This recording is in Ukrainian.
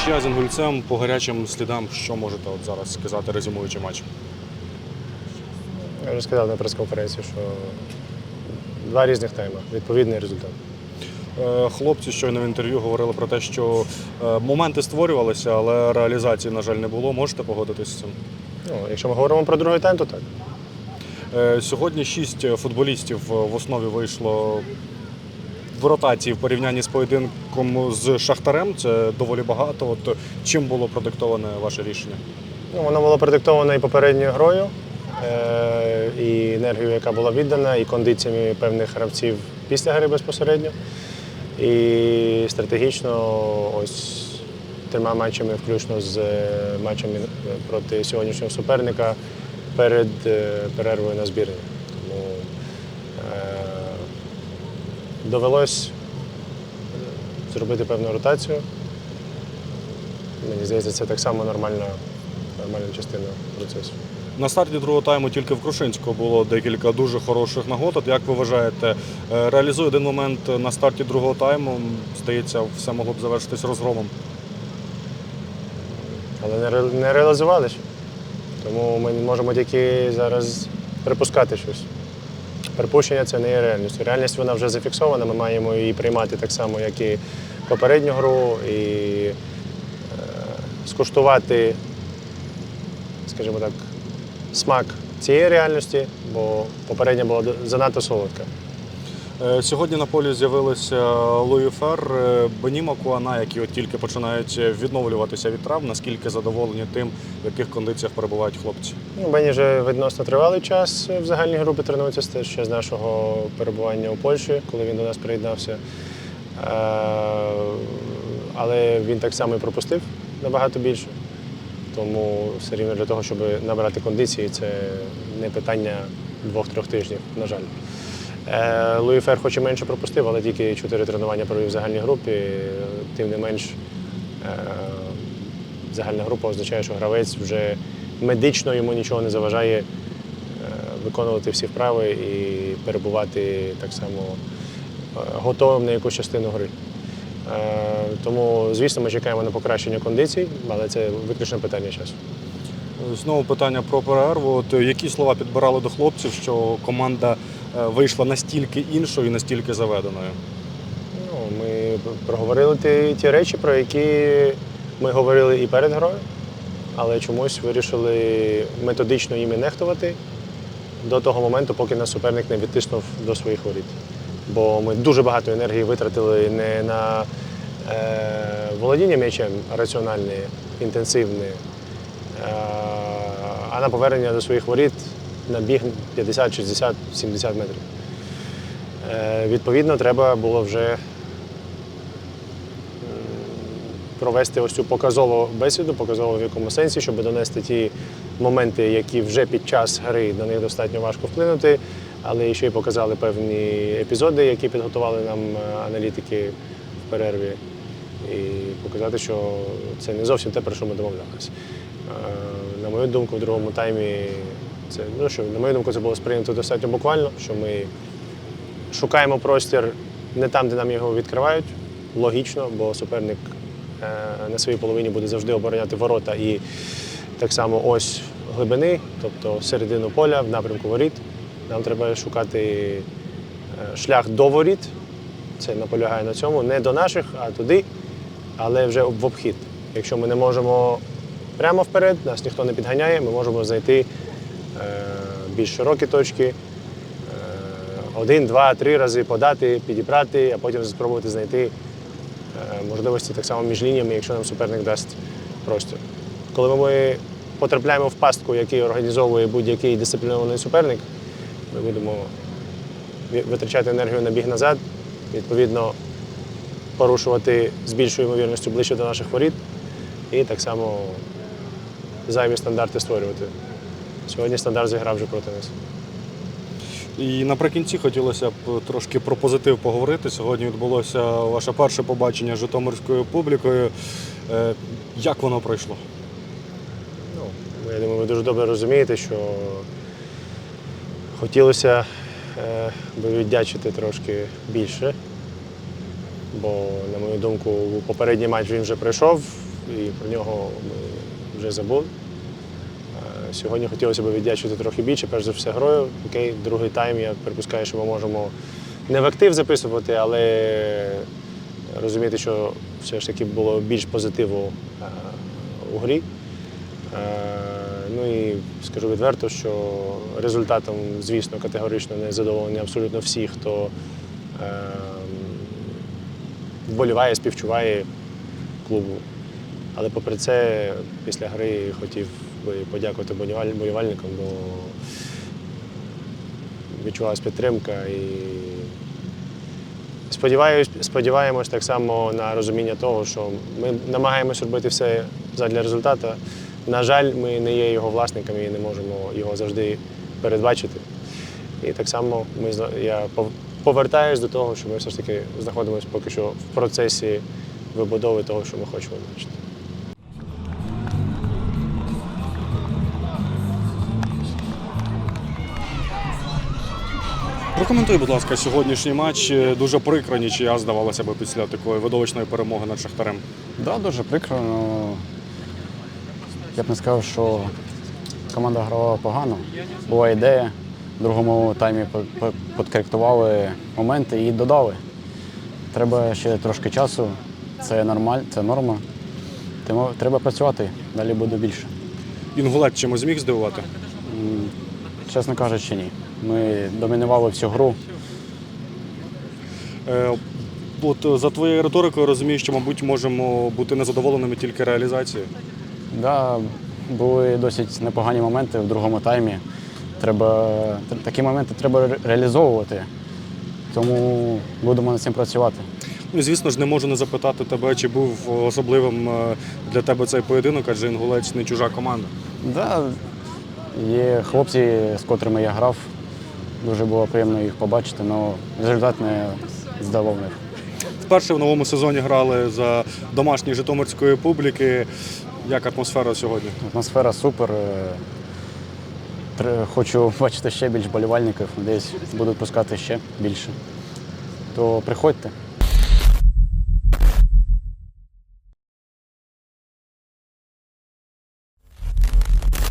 нічия з інгульцем по гарячим слідам. Що можете от зараз сказати, резюмуючи матч? Я вже сказав на прес-конференції, що два різних тайми, відповідний результат. Е, Хлопці щойно в інтерв'ю говорили про те, що е, моменти створювалися, але реалізації, на жаль, не було. Можете погодитися з цим? Ну, якщо ми говоримо про другий тайм, то так. Е, Сьогодні шість футболістів в основі вийшло в ротації в порівнянні з поєдинком з Шахтарем. Це доволі багато. От чим було продиктоване ваше рішення? Ну, воно було продиктовано і попередньою грою, е- і енергією, яка була віддана, і кондиціями певних гравців після гри безпосередньо. І стратегічно ось трьома матчами, включно з е, матчами проти сьогоднішнього суперника перед е, перервою на збірні. Тому довелось зробити певну ротацію. Мені здається, це так само нормальна, нормальна частина процесу. На старті другого тайму тільки в Крушинського було декілька дуже хороших нагод. От як ви вважаєте, е, реалізує один момент на старті другого тайму? Здається, все могло б завершитись розгромом. Але не, ре- не реалізували ще. Тому ми можемо тільки зараз припускати щось. Припущення це не є реальністю. Реальність вона вже зафіксована, ми маємо її приймати так само, як і попередню гру, і е, скуштувати, скажімо так, смак цієї реальності, бо попередня була занадто солодка. Е, Сьогодні на полі з'явилися Луї Фер, е, Беніма Куана, які от тільки починають відновлюватися від травм. Наскільки задоволені тим, в яких кондиціях перебувають хлопці? Ну, Бені вже відносно тривалий час в загальній групі тренується це ще з нашого перебування у Польщі, коли він до нас приєднався. Е, Але він так само і пропустив набагато більше. Тому все рівно для того, щоб набрати кондиції, це не питання двох-трьох тижнів, на жаль. Е, Луї Фер хоч і менше пропустив, але тільки чотири тренування провів в загальній групі. Тим не менш, е, загальна група означає, що гравець вже медично йому нічого не заважає е, виконувати всі вправи і перебувати так само готовим на якусь частину гри. Тому, звісно, ми чекаємо на покращення кондицій, але це виключно питання часу. Знову питання про перерву. От які слова підбирали до хлопців, що команда вийшла настільки іншою і настільки заведеною? Ну, ми проговорили ті, ті речі, про які ми говорили і перед грою, але чомусь вирішили методично їми нехтувати до того моменту, поки нас суперник не відтиснув до своїх воріт. Бо ми дуже багато енергії витратили не на е, володіння м'ячем раціональне, інтенсивне, е, а на повернення до своїх воріт на біг 50, 60, 70 метрів. Е, Відповідно, треба було вже провести ось цю показову бесіду, показову в якому сенсі, щоб донести ті моменти, які вже під час гри на них достатньо важко вплинути, але ще й показали певні епізоди, які підготували нам е, аналітики в перерві, і показати, що це не зовсім те, про що ми домовлялися. Е, На мою думку, в другому таймі це ну що, на мою думку, це було сприйнято достатньо буквально, що ми шукаємо простір не там, де нам його відкривають. Логічно, бо суперник е, на своїй половині буде завжди обороняти ворота і так само ось глибини, тобто середину поля в напрямку воріт. Нам треба шукати е, шлях до воріт. Це наполягає на цьому, не до наших, а туди, але вже в обхід. Якщо ми не можемо прямо вперед, нас ніхто не підганяє, ми можемо знайти більш широкі точки, е, один, два, три рази подати, підібрати, а потім спробувати знайти е, можливості так само між лініями, якщо нам суперник дасть простір. Коли ми потрапляємо в пастку, який організовує будь-який дисциплінований суперник, ми будемо витрачати енергію на біг назад, відповідно порушувати з більшою ймовірністю ближче до наших воріт і так само зайві стандарти створювати. Сьогодні стандарт зіграв вже проти нас. І наприкінці хотілося б трошки про позитив поговорити. Сьогодні відбулося ваше перше побачення з житомирською публікою. Е, Як воно пройшло? Ну, я думаю, ви дуже добре розумієте, що хотілося е, би віддячити трошки більше. Бо, на мою думку, попередній матч він вже пройшов, і про нього ми вже забули. Сьогодні хотілося б віддячити трохи більше, перш за все, грою. Окей, другий тайм я припускаю, що ми можемо не в актив записувати, але розуміти, що все ж таки було більш позитиву е, у грі. Е, Ну і скажу відверто, що результатом, звісно, категорично не задоволені абсолютно всі, хто е, вболіває, співчуває клубу. Але попри це, після гри хотів би подякувати болівальникам, бо відчувалась підтримка і сподіваюсь, сподіваємось так само на розуміння того, що ми намагаємось робити все задля результату. На жаль, ми не є його власниками і не можемо його завжди передбачити. І так само ми, я пов- повертаюсь до того, що ми все ж таки знаходимося поки що в процесі вибудови того, що ми хочемо бачити. Прокоментуй, будь ласка, сьогоднішній матч. Е, Дуже прикро нічия, здавалося б, після такої видовищної перемоги над Шахтарем. Да, дуже прикро. Ну, я б не сказав, що команда грала погано. Була ідея. В другому таймі підкоректували моменти і додали. Треба ще трошки часу. Це нормаль, це норма. Тому треба працювати, далі буде більше. Інгулець чимось зміг здивувати? Чесно кажучи, ні. Ми домінували всю гру. Е, От е, за твоєю риторикою розумію, що, мабуть, можемо бути незадоволеними тільки реалізацією. Да, були досить непогані моменти в другому таймі. Треба, такі моменти треба реалізовувати. Тому будемо над цим працювати. Ну, звісно ж, не можу не запитати тебе, чи був особливим е, для тебе цей поєдинок, адже Інгулець не чужа команда. Да, є хлопці, з котрими я грав. Дуже було приємно їх побачити, але результат не здавовнив. Вперше в новому сезоні грали за домашньої житомирської публіки. Як атмосфера сьогодні? Атмосфера супер. е, тр- Хочу бачити ще більш болівальників, десь будуть пускати ще більше. То приходьте.